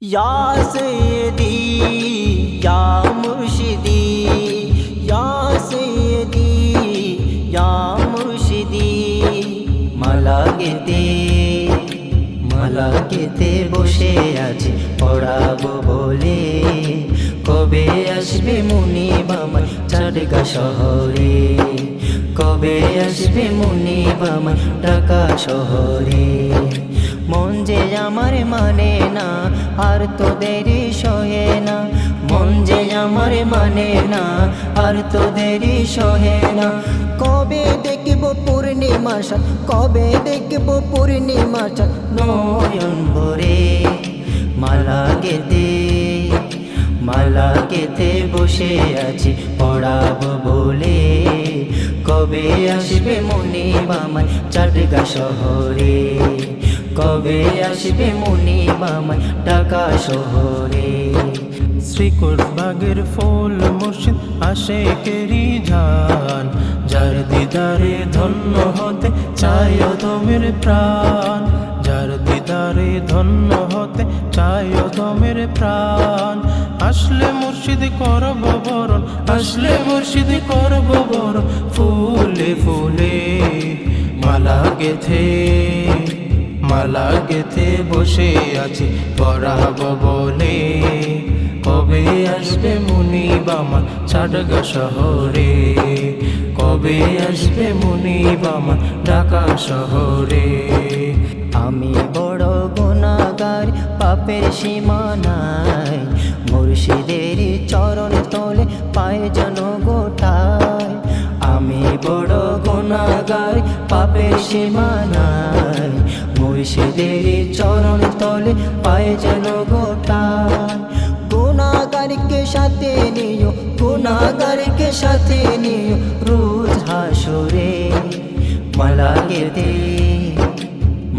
Ya Seyyidi, Ya Murşidi Ya Seyyidi, Ya Murşidi মালাগেতে মালাগেতে বসে আছে পড়াবো বলে। কবে আসবে মুনি বামার চারগা শহরে? কবে আসবে মুনি বামার ঢাকা শহরে? মন যে আমার মানে না তো দেরি সহে না। মন যে আমার মানে না, আর তো দেরি সহে না। কবে দেখব পূর্ণিমা সাত, কবে দেখব পূর্ণিমা সাত? নয়ন ভরে মালা গেতে মালা গেতে বসে আছি, পড়াবো বলে। কবে আসবে মনি বামাই চাটগা শহরে? কবে আসবে মনি বামাই ঢাকা শহরে? শ্রীকোট বাগের ফুল মুর্শিদ আসে কেরি ঝান যার দিদারে ধন্য হতে চায় দমের প্রাণ, যার ধন্য হতে চায় দমের প্রাণ। আসলে মুর্শিদ করব বরণ, আসলে মুর্শিদ করব বরণ। ফুলে ফুলে মালা গেথে মালা গেথে বসে আছি পড়াবো বলে কবে আসবে মুনি বামা চাটগা শহরে? কবে আসবে মুনি বামা ঢাকা শহরে? পাপের সীমানায় মুর্শিদের চরণ তলে পায়ে যেন গোটায়। আমি বড় গুণাগার পাপের সীমানায় মুর্শিদের চরণ তলে পায়ে যেন গোটায়। গুণাগারকে সাথে নিও, গুণাগারকে সাথে নিও, রোজ হাসরে মালা গেতে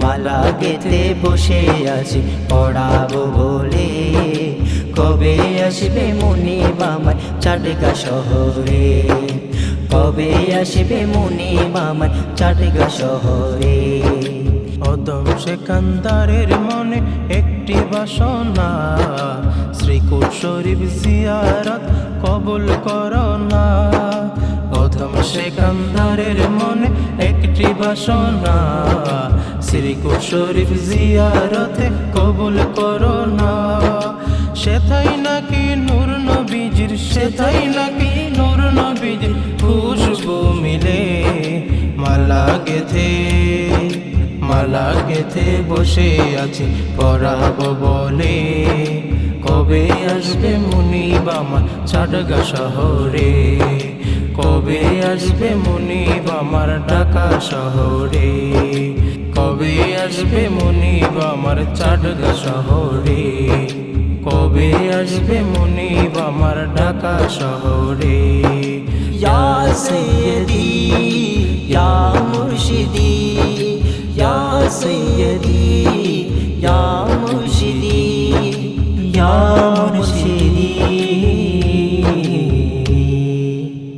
মালা গেতে বসে আছি, পড়াবো বলে। কবে আসবে মুনি বামাই চাটগা শহরে? কবে আসবে মুনি বামাই চাটগা শহরে? অদম সেকান্দারের মনে একটি বাসনা, শ্রীকুট শরীফ জিয়ারত কবুল করোনা অদম সেকান্দারের মনে একটি বাসনা। শ্রীকুট শরীফ জিয়ারতে কবুল করোনা সেথাই নাকি নূর নবীজির, সেথাই নাকি নূর নবীজির খুশবু মিলে। মালা গেথে মালা গেথে বসে আছি, পড়াবো বলে। কবে আসবে মুনি বামা চাটগা শহরে? কবে আসবে মনিব আমার ঢাকা শহরে? কবে আসবে মনিব আমার চাটগা শহরে? কবে আসবে মনিব আমার ঢাকা শহরে? ইয়া সৈয়দি, ইয়া মুর্শিদি, ইয়া সৈয়দি, ইয়া মুর্শিদি, ইয়া